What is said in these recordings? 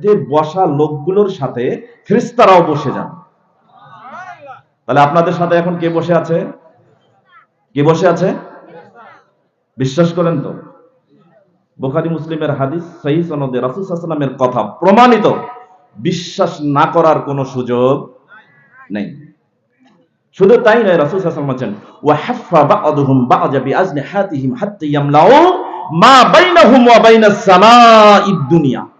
যে বসা লোকগুলোর সাথে খ্রিস্তারাও বসে যান। তাহলে আপনাদের সাথে এখন কে বসে আছে? কে বসে আছে? বিশ্বাস করেন তো। বোখারি মুসলিমের হাদিস, সহি সনদে রাসুসাল্লামের কথা প্রমাণিত। বিশ্বাস না করার কোনো সুযোগ নেই। শুধু তাই নয়, রাসূল ওয়াসাল্লাম বলেন ওয়া হাফফা বা'দুহুম বা'দা বিআজনিহাতিহিম হাত্তা ইয়ামলাউ মা বাইনাহুম ওয়া বাইনাস সামাঈদ দুনিয়া।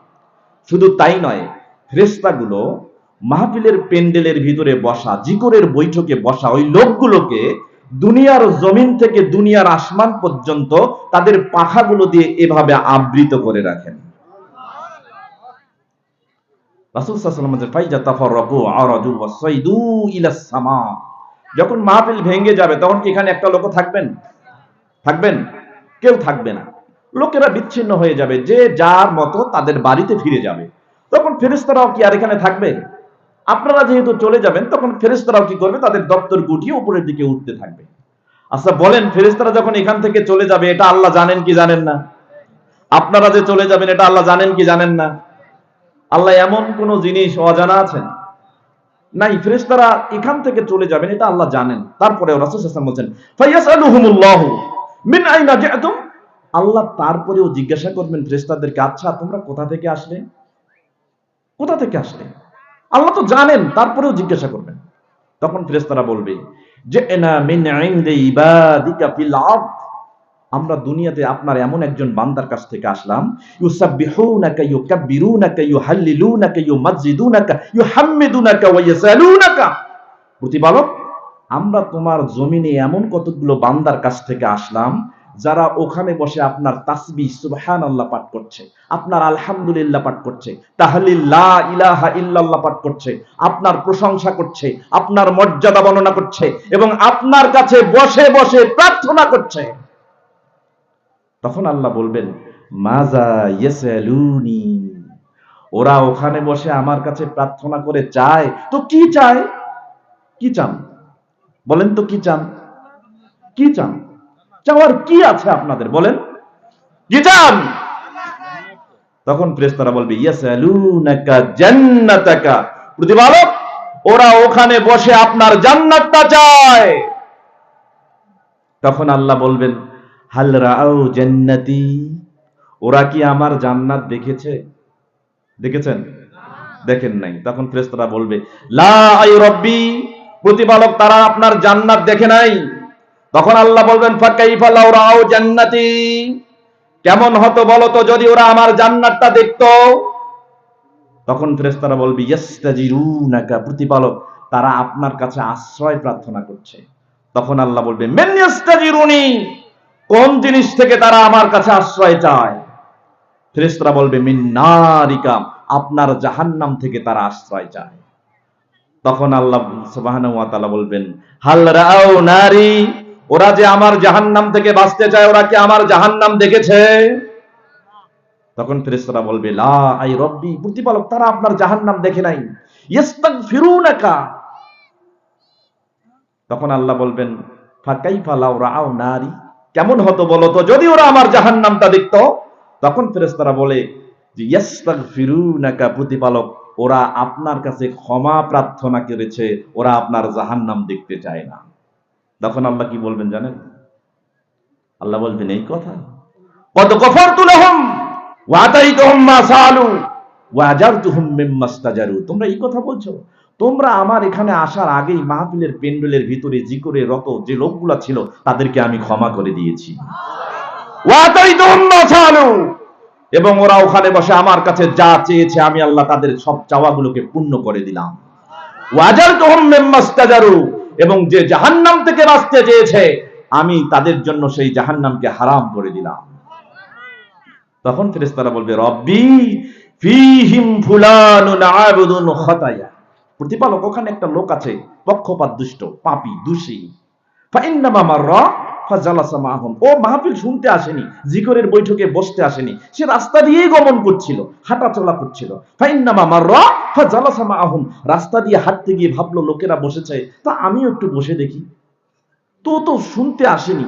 শুধু তাই নয়, ফেরেশতাগুলো মাহফিলের পেন্ডেলের ভিতরে বসা, জিকরের বৈঠকে বসা, ওই লোকগুলোকে দুনিয়ার জমিন থেকে দুনিয়ার আসমান পর্যন্ত তাদের পাখাগুলো দিয়ে এভাবে আবৃত করে রাখেন। যখন মাহফিল ভেঙে যাবে, তখন কি এখানে একটা লোক থাকবেন? থাকবেন? কেউ থাকবে না। লোকেরা বিচ্ছিন্ন হয়ে যাবে, যে যার মতো তাদের বাড়িতে ফিরে যাবে। তখন ফেরেস্তারাও কি আর এখানে থাকবে? আপনারা যেহেতু চলে যাবেন, তখন ফেরেস্তারাও কি করবে? তাদের দপ্তর গুটিয়ে উপরের দিকে উঠতে থাকবে। আচ্ছা বলেন ফেরেস্তারা যখন এখান থেকে চলে যাবে, এটা আল্লাহ জানেন কি জানেন না? আপনারা যে চলে যাবেন, এটা আল্লাহ জানেন কি জানেন না? আল্লাহ এমন কোন জিনিস অজানা আছেন? নাই, ফেরেশতারা এখান থেকে চলে যাবেন, এটা আল্লাহ জানেন। তারপরে রাসূল সাল্লাল্লাহু আলাইহি ফায়াসআলুহুমুল্লাহ, মিন আইনা জাআতুম? আল্লাহ তারপরেও জিজ্ঞাসা করবেন ফেরেশতাদেরকে আচ্ছা তোমরা কোথা থেকে আসলে? কোথা থেকে আসলে? আল্লাহ তো জানেন, তারপরেও জিজ্ঞাসা করবেন। তখন ফেরেশতারা বলবে যে এনা আমরা দুনিয়াতে আপনার এমন একজন বান্দার কাছ থেকে আসলাম প্রতিপালক, আমরা তোমার জমিনে এমন কতগুলো বান্দার কাছ থেকে আসলাম যারা ওখানে বসে আপনার তাসবিহ সুবহানাল্লাহ পাঠ করছে, আপনার আলহামদুলিল্লাহ পাঠ করছে তাহলিল লা ইলাহা ইল্লাল্লাহ পাঠ করছে, আপনার প্রশংসা করছে, আপনার মর্যাদা বর্ণনা করছে এবং আপনার কাছে বসে বসে প্রার্থনা করছে। তখন আল্লাহ বলবেন মাজা ইয়াসালুনি ওরা ওখানে বসে আমার কাছে প্রার্থনা করে চায়, তো কি চায়? কি চান? বলেন তো কি চান? কি চান? চাওয়ার কি আছে আপনাদের বলেন? কি চান তখন ফেরেশতারা বলবে প্রতিপালক ওরা ওখানে বসে আপনার জান্নাতটা চায়। তখন আল্লাহ বলবেন, হাল রাও জান্নাতি? ওরা কি আমার জান্নাত দেখেছে? দেখেছেন? দেখেন নাই। তখন ফেরেশতারা বলবে, লা আই রব্বি। প্রতিপালক তারা আপনার জান্নাত দেখে নাই। তখন আল্লাহ বলবেন, ফাকাইফা জান্নাতি। কেমন হতো বলো তো, যদি ওরা আমার জান্নাতটা দেখতো? তখন ফেরেশতারা বলবে প্রতিপালক, তারা আপনার কাছে আশ্রয় প্রার্থনা করছে। তখন আল্লাহ বলবে কোন জিনিস থেকে তারা আমার কাছে আশ্রয় চায়? ফেরেশতারা বলবে মিন্নারিকা আপনার জাহান্নাম থেকে তারা আশ্রয় চায়। তখন আল্লাহ তাআলা বলবেন, হাল নারী ওরা যে আমার জাহান্নাম থেকে বাঁচতে চায়, ওরা কি আমার জাহান্নাম দেখেছে? তখন ফেরেশতারা বলবে, লা, আই রব্বি প্রতিপালক তারা আপনার জাহান্নাম দেখে নাই। ইস্তাগফিরুনাকা তখন আল্লাহ বলবেন, ফাকাইফা লাউ রাও নারী? কেমন হতো বলো তো? যদি ওরা আমার জাহান্নামটা দেখতো, তখন ফেরেশতারা বলে, যে ইয়াস্তাগফিরুনাকা প্রতিপালক ওরা আপনার কাছে ক্ষমা প্রার্থনা করেছে, ওরা আপনার জাহান্নাম দেখতে চায় না। তখন আল্লাহ কি বলবেন জানেন? আল্লাহ বলবেন এই কথা? কত মিম্মা তোমরা এই কথা বলছো? তোমরা আমার এখানে আসার আগেই মাহফিলের পেন্ডেলের ভিতরে জিকরে রত যে লোকগুলা ছিল, তাদেরকে আমি ক্ষমা করে দিয়েছি। ওয়া আতাইতুহুম মা সালু! এবং ওরা ওখানে বসে আমার কাছে যা চেয়েছে, আমি আল্লাহ তাদের সব চাওয়াগুলোকে পূর্ণ করে দিলাম। ওয়াজার তোহম মেম্মাস্তাজারু এবং যে জাহান্নাম থেকে বাঁচতে চেয়েছে, আমি তাদের জন্য সেই জাহান্নামকে হারাম করে দিলাম। তখন ফেরেশতারা বলবে, রব্বি ফিহিম ফুলানুন প্রতিপালক, ওখানে একটা লোক আছে পক্ষপাত দুষ্ট পাপি, দোষী। ফাজালাসা মাহুম। ও মাহফিল শুনতে আসেনি, জিকরের বৈঠকে বসতে আসেনি। সে রাস্তা গমন করছিল হাঁটা চলা করছিল। ফাইন্নামা ফাজালাসা মাহুম। রাস্তা দিয়ে হাঁটতে গিয়ে ভাবলো, লোকেরা বসেছে, তা আমিও একটু বসে দেখি। তো তো শুনতে আসেনি।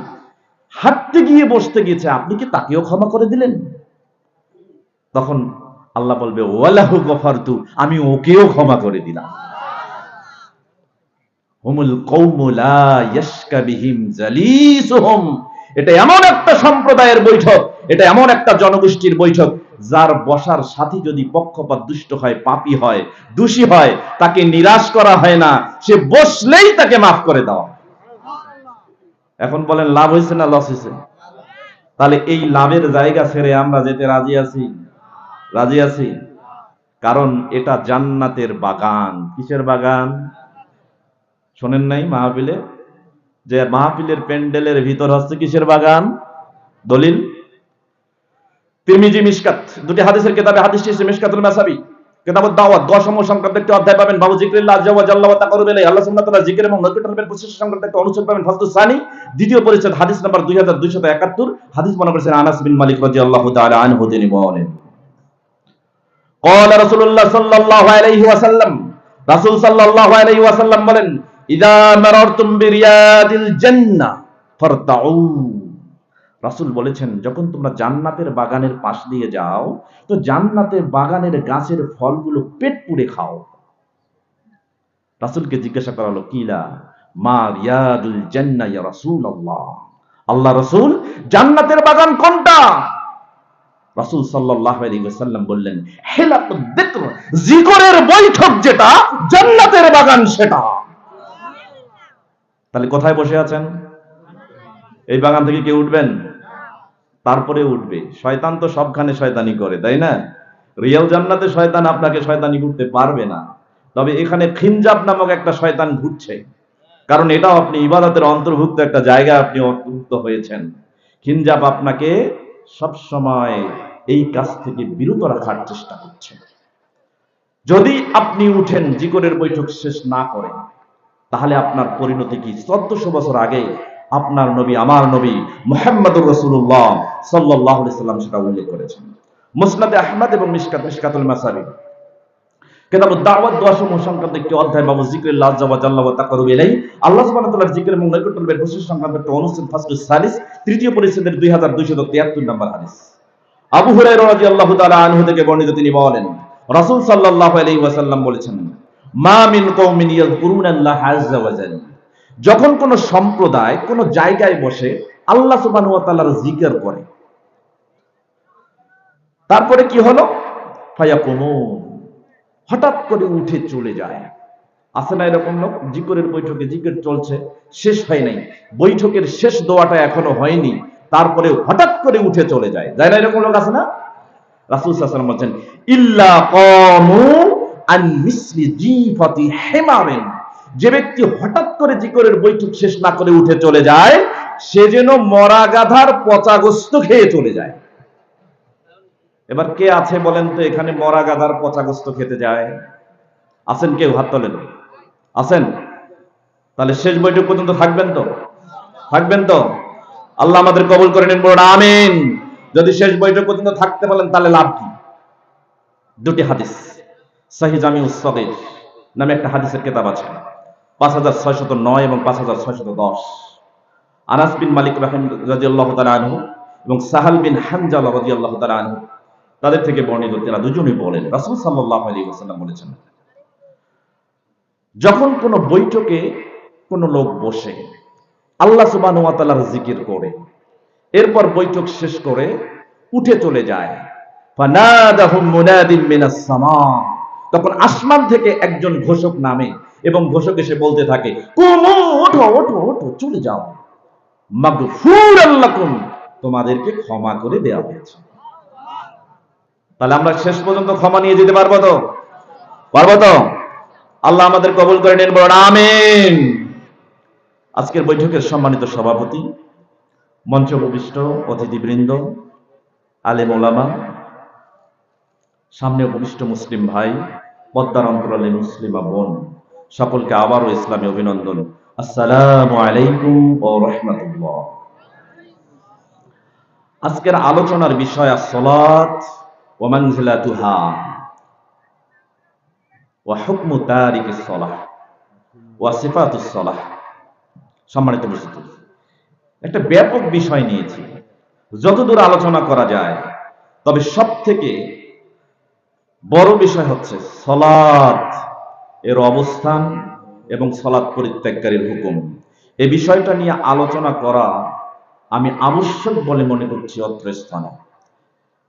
হাঁটতে গিয়ে বসতে গিয়েছে আপনি কি তাকেও ক্ষমা করে দিলেন? তখন আল্লাহ বলবে, ওয়ালাহু গফারতু, আমি ওকেও ক্ষমা করে দিলাম। এটা এমন একটা সম্প্রদায়ের বৈঠক, এটা এমন একটা জনগোষ্ঠীর বৈঠক, যার বসার যদি পক্ষপাত দুষ্ট হয়, পাপী হয়, দোষী হয়, তাকে নিরাশ করা হয় না, সে বসলেই তাকে মাফ করে দেওয়া। এখন বলেন, লাভ হয়েছে না লস হয়েছে? তাহলে এই লাভের জায়গা ছেড়ে আমরা যেতে রাজি আছি? রাজি আছি? কারণ এটা জান্নাতের বাগান। কিসের বাগান? শোনেন নাই মাহফিলে যে মাহফিলের প্যান্ডেলের ভিতর হচ্ছে কিসের বাগান দলিল তিরমিজি মিশকাত দুটি হাদিসের কিতাবে হাদিসটি হচ্ছে মিশকাতুল মাসাবি কিতাবুদ দাওয়াত দোয়া সমূহ সংক্রান্ত একটি অধ্যায় পাবেন বাবু জিকরিল্লাহ আজ্জা ওয়া জাল্লা ওয়া তাকারুব ইলাইহি আল্লাহ সুবহানাহু ওয়া তাআলা জিকির এবং নৈকট্য লাভের প্রচেষ্টা সংক্রান্ত একটা অনুচ্ছেদ পাবেন ফাসলুস সানি দ্বিতীয় পরিচ্ছেদ হাদিস নাম্বার 2271 হাদিস বর্ণনা করেছেন আনাস বিন মালিক রাদিয়াল্লাহু তাআলা আনহু তিনি বলেন قال رسول الله صلى الله عليه وسلم রাসূল সাল্লাল্লাহু আলাইহি ওয়াসাল্লাম বলেন রাসূল বলেছেন, যখন তোমরা জান্নাতের বাগানের পাশ দিয়ে যাও, তো জান্নাতের বাগানের গাছের ফলগুলো পেট পুড়ে খাও। রাসূলকে জিজ্ঞাসা করা হলো, কিলা মা রিয়াদুল জান্নাহ ইয়া আল্লাহ রাসূল, জান্নাতের বাগান কোনটা? রাসূল সাল্লাল্লাহু আলাইহি ওয়াসাল্লাম বললেন হিলাতুদ বৈঠক যেটা, জান্নাতের বাগান সেটা। তাহলে কোথায় বসে আছেন? এই বাগান থেকে কেউ উঠবেন? তারপরে উঠবে। শয়তান তো সবখানে শয়তানি করে, তাই না? রিয়েল জান্নাতে শয়তান আপনাকে শয়তানি করতে পারবে না। তবে এখানে খিনজাব নামক একটা শয়তান ঘুরছে। কারণ এটাও আপনি ইবাদতের অন্তর্ভুক্ত একটা জায়গায় আপনি অন্তর্ভুক্ত হয়েছেন। খিনজাব আপনাকে সব সময় এই কাজ থেকে বিরত রাখার চেষ্টা করছে। যদি আপনি উঠেন, জিকরের বৈঠক শেষ না করেন তাহলে আপনার পরিণতি কি? চোদ্দশো বছর আগে আপনার নবী, আমার নবী মোহাম্মদুর রসুল্লাহ সাল্লাহ সাল্লাম সেটা উল্লেখ করেছেন। মুসনাদে আহমদ এবং মিশকাত, মিশকাতুল মাসারি কেতাব দাওয়াত দোয়া সমূহ সংক্রান্ত একটি অধ্যায়, বাবু ইলাইহি। আল্লাহ জিকির এবং সংক্রান্ত একটা সালিস, তৃতীয় পরিচ্ছেদের 2273 নম্বর হাদিস। আবু হুরায়রা রাদিয়াল্লাহু তাআলা আনহু থেকে বর্ণিত তিনি বলেন, রাসূল আলাইহি ওয়াসাল্লাম বলেছেন যখন কোন সম্প্রদায়, কোন জায়গায় বসে আল্লাহ সুবহানাহু ওয়া করে, তারপরে কি হলো? হঠাৎ করে উঠে চলে যায়। আছে না এরকম লোক? জিকরের বৈঠকে জিকির চলছে, শেষ হয় নাই। বৈঠকের শেষ দোয়াটা এখনও হয়নি। তারপরে হঠাৎ করে উঠে চলে যায়। যায় না এরকম লোক আছে না? রাসূল সাল্লাল্লাহু বলছেন, ইল্লা কামু যে ব্যক্তি হঠাৎ করে জিকরের বৈঠক শেষ না করে উঠে চলে যায়, সে যেন মরা গাধার পচা গোস্ত খেয়ে চলে যায়। এবার কে আছে বলেন তো, এখানে মরা গাধার পচা গোস্ত খেতে যায়? আছেন কেউ? হাত তোলেন। আছেন? তাহলে শেষ বৈঠক পর্যন্ত থাকবেন তো? থাকবেন তো? আল্লাহ আমাদের কবল করে নিন, বলুন আমিন। যদি শেষ বৈঠক পর্যন্ত থাকতে বলেন, তাহলে লাভ কি? দুটি হাদিস। নামে একটা হাদিসের কিতাব আছে। পাঁচ হাজার ছয়শত নয় এবং পাঁচ হাজার ছয়শত দশ। আনাস বিন মালিক আনহু এবং সাহাল বিন তালা আনহু, তাদের থেকে বর্ণিত তারা দুজনই বলেন, রাসূল আলাইহি ওয়াসাল্লাম বলেছেন, যখন কোন বৈঠকে কোন লোক বসে, আল্লাহ তাআলার জিকির করে, এরপর বৈঠক শেষ করে উঠে চলে যায় মুনাদিম মিনাস সামা। তখন আসমান থেকে একজন ঘোষক নামে এবং ঘোষক এসে বলতে থাকে, কুমু, ওঠো ওঠো ওঠো, চলে যাও। মাগফুরাল লাকুম, তোমাদেরকে ক্ষমা করে দেওয়া হয়েছে। তাহলে আমরা শেষ পর্যন্ত ক্ষমা নিয়ে যেতে পারব তো? পারব তো? আল্লাহ আমাদের কবুল করে নিন, বলুন, আমিন। আজকের বৈঠকের সম্মানিত সভাপতি মঞ্চ উপবিষ্ট অতিথিবৃন্দ, আলেম ওলামা সামনে উপবিষ্ট মুসলিম ভাই, পদ্মার অন্তরালে মুসলিমা বোন, সকলকে আবারও ইসলামী অভিনন্দন। আসসালামু আলাইকুম ও রহমতুল্লাহ। আজকের আলোচনার বিষয় আসলাত ওমানজিলাতুহা ওয়া হুকমু তারিকিস সালাহ ওয়া সিফাতুস সম্মানিত উপস্থিতি, একটা ব্যাপক বিষয় নিয়েছি। যতদূর আলোচনা করা যায়, তবে সব থেকে বড় বিষয় হচ্ছে সলাৎ, এর অবস্থান এবং সলাৎ পরিত্যাগকারীর হুকুম। এই বিষয়টা নিয়ে আলোচনা করা আমি আবশ্যক বলে মনে করছি অত্র স্থানে।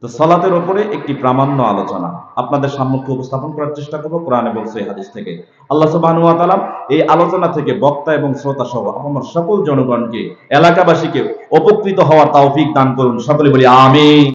তো সলাতের ওপরে একটি প্রামাণ্য আলোচনা। আপনাদের সম্মুখে উপস্থাপন করার চেষ্টা করব কোরআন এবং সেই হাদিস থেকে। আল্লাহ সুবহানাহু ওয়া এই আলোচনা থেকে বক্তা এবং শ্রোতা সহ আমার সকল জনগণকে, এলাকাবাসীকে উপকৃত হওয়ার তৌফিক দান করুন। সকলে বলি, আমিন।